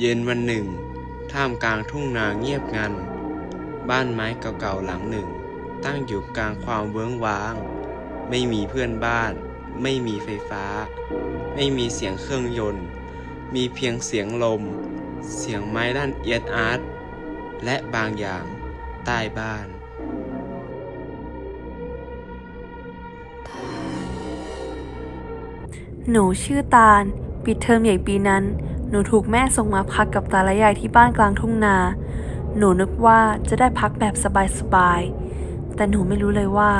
เย็นวันหนึ่ง ท่ามกลางทุ่งนาเงียบงัน บ้านไม้เก่าๆหลังหนึ่ง ตั้งอยู่กลางความเวิ้งว้าง ไม่มีเพื่อนบ้าน ไม่มีไฟฟ้า ไม่มีเสียงเครื่องยนต์ มีเพียงเสียงลม เสียงไม้ด้านเอียดอาร์ตและบางอย่างใต้บ้านหนูชื่อตาล ปิดเทอมใหญ่ปีนั้น หนูถูกแม่ส่งมาพักกับตาและยายที่บ้านกลางทุ่งนา หนูนึกว่าจะได้พักแบบสบายๆ แต่หนูไม่รู้เลยว่า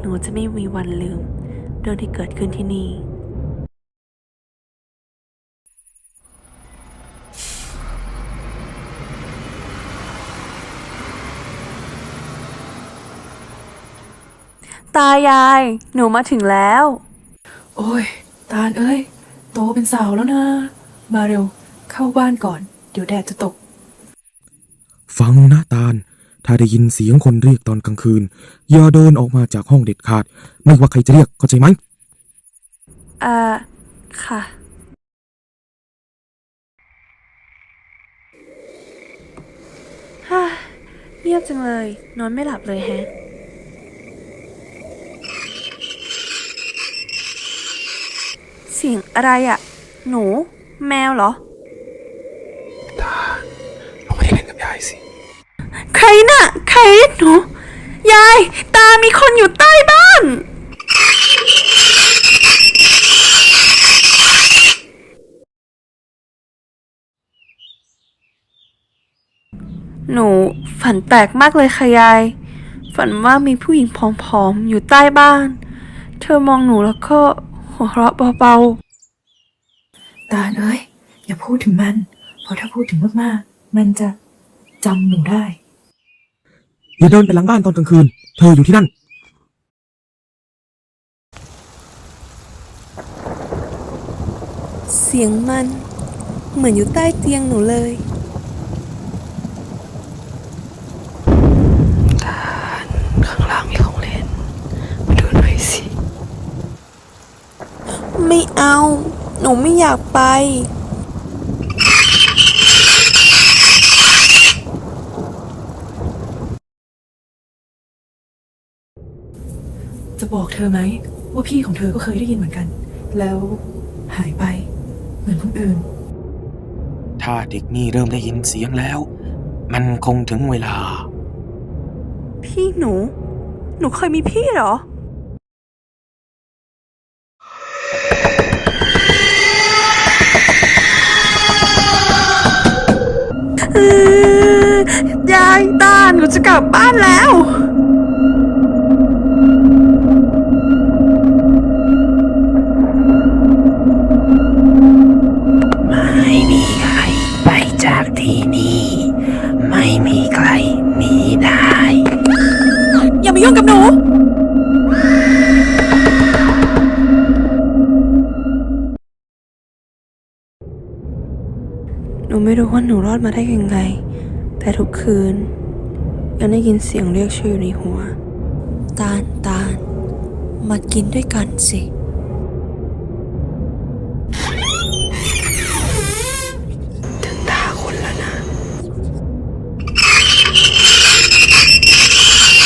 หนูจะไม่มีวันลืม เรื่องที่เกิดขึ้นที่นี่ ตายาย หนูมาถึงแล้ว โอ้ย ตาลเอ้ย โตเป็นสาวแล้วนะ มาเร็ว เข้าบ้านก่อน เดี๋ยวแดดจะตก ฟังนะตาล ถ้าได้ยินเสียงคนเรียกตอนกลางคืน อย่าเดินออกมาจากห้องเด็ดขาด ไม่ว่าใครจะเรียกเข้าใจไหมอ่า ค่ะ ฮ่า เงียบจังเลย นอนไม่หลับเลยแฮะ เสียงอะไรอะหนู แมวเหรอลงไปเล่นกับยายสิ ใครน่ะ ใครเรียกหนู ยาย ตามีคนอยู่ใต้บ้าน หนูฝันแปลกมากเลยค่ะยาย ฝันว่ามีผู้หญิงผอมๆ อยู่ใต้บ้าน เธอมองหนูแล้วก็หัวเราะเบา ตาลเอ้ยอย่าพูดถึงมัน เพราะถ้าพูดถึงมากๆ มันจะจำหนูได้ อย่าเดินไปหลังบ้านตอนกลางคืน เธออยู่ที่นั่นๆเสียงมัน เหมือนอยู่ใต้เตียงหนูเลยข้างล่างมีของเล่น มาดูหน่อยสิ ไม่เอา หนูไม่อยากไป จะบอกเธอไหม ว่าพี่ของเธอก็เคยได้ยินเหมือนกัน แล้วหายไป เหมือนคนอื่น ถ้าเด็กนี่เริ่มได้ยินเสียงแล้ว มันคงถึงเวลา พี่หนู หนูเคยมีพี่เหรอ ยายตาหนูจะกลับบ้านแล้ว ไม่มีใครไปจากที่นี่ ไม่มีใครหนีได้ อย่ามายุ่งกับหนู นูไม่รู้ว่าหนูรอดมาได้ยังไง แต่ทุกคืน ยังได้ยินเสียงเรียกชื่ออยู่ในหัว ตาลตาลมากินด้วยกันสิ